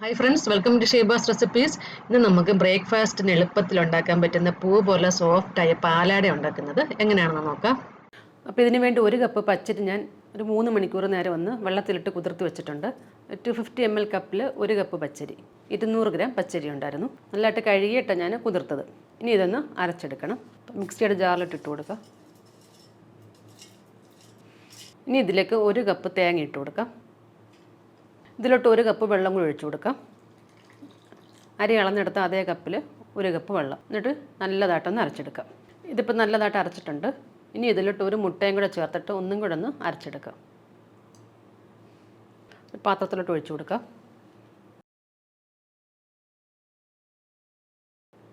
Hi friends welcome to Shebas recipes ഇന്ന് നമുക്ക് ബ്രേക്ക്ഫാസ്റ്റിന് എളുപ്പത്തിൽ ഉണ്ടാക്കാൻ പറ്റുന്ന പൂ പോലെ സോഫ്റ്റായ പാലാട ഉണ്ടാക്കുന്നത്. എങ്ങനെയാണെന്ന് നോക്കാം. അപ്പോൾ ഇതിന് വേണ്ടി ഒരു കപ്പ് പച്ചരി ഞാൻ ഒരു മൂന്ന് മണിക്കൂർ നേരം ഒന്ന് വെള്ളത്തിലിട്ട് കുതിർത്ത് വെച്ചിട്ടുണ്ട്. ടു ഫിഫ്റ്റി എം എൽ കപ്പിൽ ഒരു കപ്പ് പച്ചരി. ഇരുന്നൂറ് ഗ്രാം പച്ചരി ഉണ്ടായിരുന്നു. നല്ലതായിട്ട് കഴുകിയിട്ടാണ് ഞാൻ കുതിർത്തത്. ഇനി ഇതൊന്ന് അരച്ചെടുക്കണം. മിക്സിയുടെ ജാറിലിട്ട് ഇട്ട് കൊടുക്കാം. ഇനി ഇതിലേക്ക് ഒരു കപ്പ് തേങ്ങ ഇട്ട് കൊടുക്കാം. ഇതിലോട്ട് ഒരു കപ്പ് വെള്ളം കൂടി ഒഴിച്ചു കൊടുക്കാം. അരി അളന്നെടുത്ത അതേ കപ്പിൽ ഒരു കപ്പ് വെള്ളം. എന്നിട്ട് നല്ലതായിട്ടൊന്ന് അരച്ചെടുക്കാം. ഇതിപ്പോൾ നല്ലതായിട്ട് അരച്ചിട്ടുണ്ട്. ഇനി ഇതിലോട്ട് ഒരു മുട്ടയും കൂടെ ചേർത്തിട്ട് ഒന്നും കൂടെ ഒന്ന് അരച്ചെടുക്കാം. പാത്രത്തിലോട്ട് ഒഴിച്ചു കൊടുക്കാം.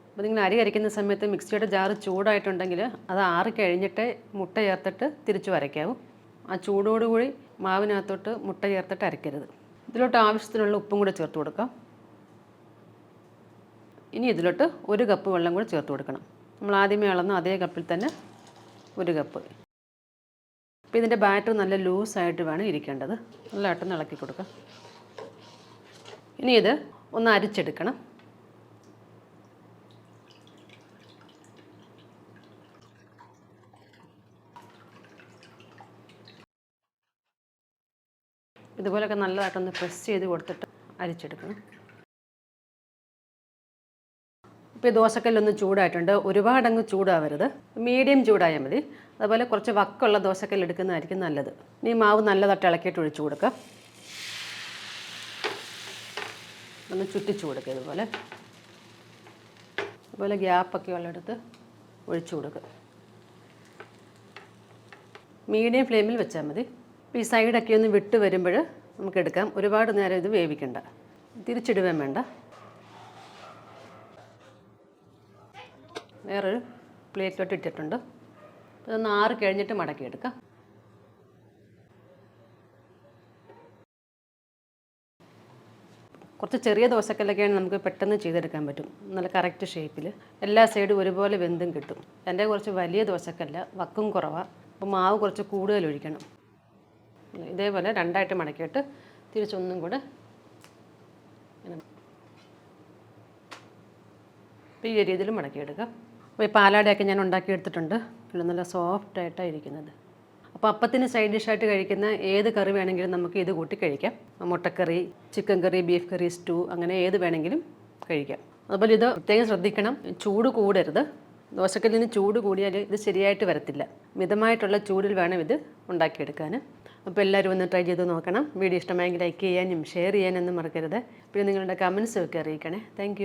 അപ്പോൾ നിങ്ങൾ അരി അരയ്ക്കുന്ന സമയത്ത് മിക്സിയുടെ ജാറ് ചൂടായിട്ടുണ്ടെങ്കിൽ അത് ആറി കഴിഞ്ഞിട്ട് മുട്ട ചേർത്തിട്ട് തിരിച്ചു വരയ്ക്കാവും. ആ ചൂടോടുകൂടി മാവിനകത്തോട്ട് മുട്ട ചേർത്തിട്ട് അരയ്ക്കരുത്. ഇതിലോട്ട് ആവശ്യത്തിനുള്ള ഉപ്പും കൂടെ ചേർത്ത് കൊടുക്കാം. ഇനി ഇതിലോട്ട് ഒരു കപ്പ് വെള്ളം കൂടെ ചേർത്ത് കൊടുക്കണം. നമ്മൾ ആദ്യമേ അളന്ന അതേ കപ്പിൽ തന്നെ ഒരു കപ്പ്. അപ്പോൾ ഇതിന്റെ ബാറ്റർ നല്ല ലൂസായിട്ട് വേണം ഇരിക്കേണ്ടത്. നല്ലതായിട്ടൊന്ന് ഇളക്കി കൊടുക്കാം. ഇനി ഇത് ഒന്ന് അരിച്ചെടുക്കണം. ഇതുപോലൊക്കെ നല്ലതായിട്ടൊന്ന് പ്രസ് ചെയ്ത് കൊടുത്തിട്ട് അരിച്ചെടുക്കണം. ഇപ്പോൾ ഈ ദോശക്കല്ലൊന്ന് ചൂടായിട്ടുണ്ട്. ഒരുപാടങ്ങ് ചൂടാവരുത്. മീഡിയം ചൂടായാൽ മതി. അതുപോലെ കുറച്ച് വക്കുള്ള ദോശക്കല്ല് എടുക്കുന്നതായിരിക്കും നല്ലത്. ഇനി മാവ് നല്ലതായിട്ട് ഇളക്കിയിട്ട് ഒഴിച്ചു കൊടുക്കുക. ഒന്ന് ചുറ്റിച്ചു കൊടുക്കുക ഇതുപോലെ. അതുപോലെ ഗ്യാപ്പൊക്കെ ഉള്ളിടത്ത് ഒഴിച്ചു കൊടുക്കുക. മീഡിയം ഫ്ലെയിമിൽ വെച്ചാൽ മതി. അപ്പോൾ ഈ സൈഡൊക്കെ ഒന്ന് വിട്ട് വരുമ്പോൾ നമുക്ക് എടുക്കാം. ഒരുപാട് നേരം ഇത് വേവിക്കണ്ട. തിരിച്ചിടുവേം വേണ്ട. വേറൊരു പ്ലേറ്റിലോട്ട് ഇട്ടിട്ടുണ്ട്. ഇതൊന്ന് ആറ് കഴിഞ്ഞിട്ട് മടക്കിയെടുക്കാം. കുറച്ച് ചെറിയ ദോശക്കല്ലൊക്കെയാണ് നമുക്ക് പെട്ടെന്ന് ചെയ്തെടുക്കാൻ പറ്റും. നല്ല കറക്റ്റ് ഷേപ്പിൽ എല്ലാ സൈഡും ഒരുപോലെ വെന്തും കിട്ടും. എന്റെ കുറച്ച് വലിയ ദോശക്കല്ല വക്കും കുറവാണ് അപ്പോൾ മാവ് കുറച്ച് കൂടുതൽ ഒഴിക്കണം. ഇതേപോലെ രണ്ടായിട്ട് മടക്കിയിട്ട് തിരിച്ചൊന്നും കൂടെ ഈ രീതിയിൽ മടക്കിയെടുക്കാം അപ്പോൾ ഈ പാലാടയൊക്കെ ഞാൻ ഉണ്ടാക്കിയെടുത്തിട്ടുണ്ട്. പിന്നെ നല്ല സോഫ്റ്റ് ആയിട്ടാണ് ഇരിക്കുന്നത്. അപ്പോൾ അപ്പത്തിന് സൈഡ് ഡിഷായിട്ട് കഴിക്കുന്ന ഏത് കറി വേണമെങ്കിലും നമുക്ക് ഇത് കൂട്ടി കഴിക്കാം. മുട്ടക്കറി chicken curry beef curry stew അങ്ങനെ ഏത് വേണമെങ്കിലും കഴിക്കാം. അതുപോലെ ഇത് പ്രത്യേകം ശ്രദ്ധിക്കണം. ചൂട് കൂടരുത്. ദോശക്കല്ലിന് ചൂട് കൂടിയാൽ ഇത് ശരിയായിട്ട് വരത്തില്ല. മിതമായിട്ടുള്ള ചൂടിൽ വേണം ഇത് ഉണ്ടാക്കിയെടുക്കാൻ. അപ്പോൾ എല്ലാവരും ഒന്ന് ട്രൈ ചെയ്ത് നോക്കണം. വീഡിയോ ഇഷ്ടമായെങ്കിൽ ലൈക്ക് ചെയ്യാനും ഷെയർ ചെയ്യാനൊന്നും മറക്കരുത്. പിന്നെ നിങ്ങളുടെ കമൻസ് ഒക്കെ അറിയിക്കണേ. താങ്ക്